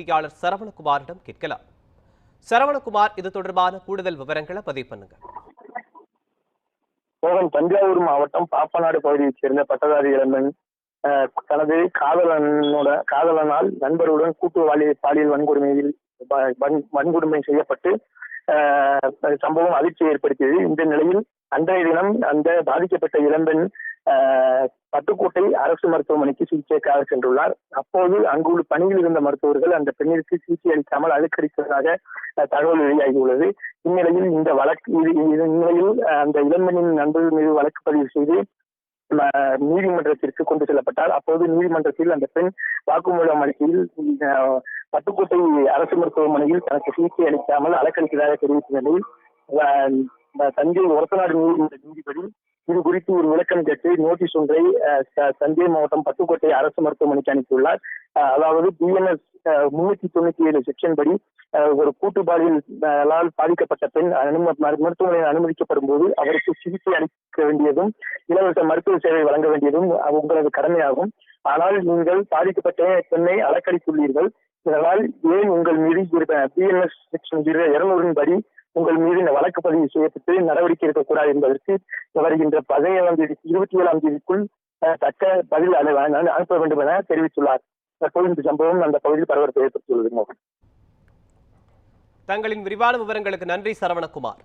செய்தியாளர் சரவணகுமாரிடம் கேட்கலாம். சரவணகுமார் இது தொடர்பான கூடுதல் விவரங்களை பதிவு பண்ணுங்க. மோகன் தஞ்சாவூர் மாவட்டம் பாப்பநாடு பகுதியைச் சேர்ந்த பட்டதாரி இளம்பெண் தனது காதலனோட காதலனால் நண்பருடன் கூட்டு வாலி பாலியல் வன்கொடுமையில் வன்கொடுமை செய்யப்பட்டு சம்பவம் அதிர்ச்சி ஏற்படுத்தியது. இந்த நிலையில் அன்றைய தினம் அந்த பாதிக்கப்பட்ட இளம்பெண் பட்டுக்கோட்டை அரசு மருத்துவமனைக்கு சிகிச்சைக்காக சென்றுள்ளார். அப்போது அங்குள்ள பணியில் இருந்த மருத்துவர்கள் அந்த பெண்ணிற்கு சிகிச்சை அளிக்காமல் அழுக்கடித்ததாக தகவல் வெளியாகியுள்ளது. இந்நிலையில் இந்த வழக்கு இது இந்நிலையில் அந்த இளம்பெண்ணின் நண்பர்கள் மீது வழக்கு பதிவு செய்து நீதிமன்றத்திற்கு கொண்டு செல்லப்பட்டார். அப்போது நீதிமன்றத்தில் அந்த பெண் வாக்குமூலம் அளிக்கையில் அஹ், பட்டுக்கோட்டை அரசு மருத்துவமனையில் தனக்கு சிகிச்சை அளிக்காமல் அலக்களித்ததாக தெரிவித்த நிலையில் தஞ்சை ஒரத்தநாடு நீதிமன்ற நீதிபதி இது குறித்து ஒரு விளக்கம் கேட்டு நோட்டீஸ் ஒன்றை தஞ்சை மாவட்டம் பட்டுக்கோட்டை அரசு மருத்துவமனைக்கு அனுப்பியுள்ளார். அதாவது பிஎன்எஸ் முன்னூத்தி தொண்ணூத்தி ஏழு செக்ஷன் படி ஒரு கூட்டு பாலியலால் பாதிக்கப்பட்ட பெண் மருத்துவமனையில் அனுமதிக்கப்படும் போது அவருக்கு சிகிச்சை அளிக்க வேண்டியதும் இலவச மருத்துவ சேவை வழங்க வேண்டியதும் உங்களது கடமையாகும். ஆனால் நீங்கள் பாதிக்கப்பட்ட பெண்ணை அலக்கடித்துள்ளீர்கள் இதனால் ஏன் உங்கள் மீது பிஎன்எஸ் செக்ஷன் இருநூறின் படி உங்கள் மீது இந்த வழக்கு பதிவு செய்யப்பட்டு நடவடிக்கை எடுக்கக்கூடாது என்பதற்கு வருகின்ற பதினேழாம் தேதி இருபத்தி ஏழாம் தேதிக்குள் அஹ், தக்க பதில் அனு- அனுப்ப வேண்டும் என தெரிவித்துள்ளார். தற்போது இந்த சம்பவம் அந்த பகுதியில் பரபரப்பு ஏற்படுத்தியுள்ளது. மோகன் தங்களின் விரிவான விவரங்களுக்கு நன்றி சரவணகுமார்.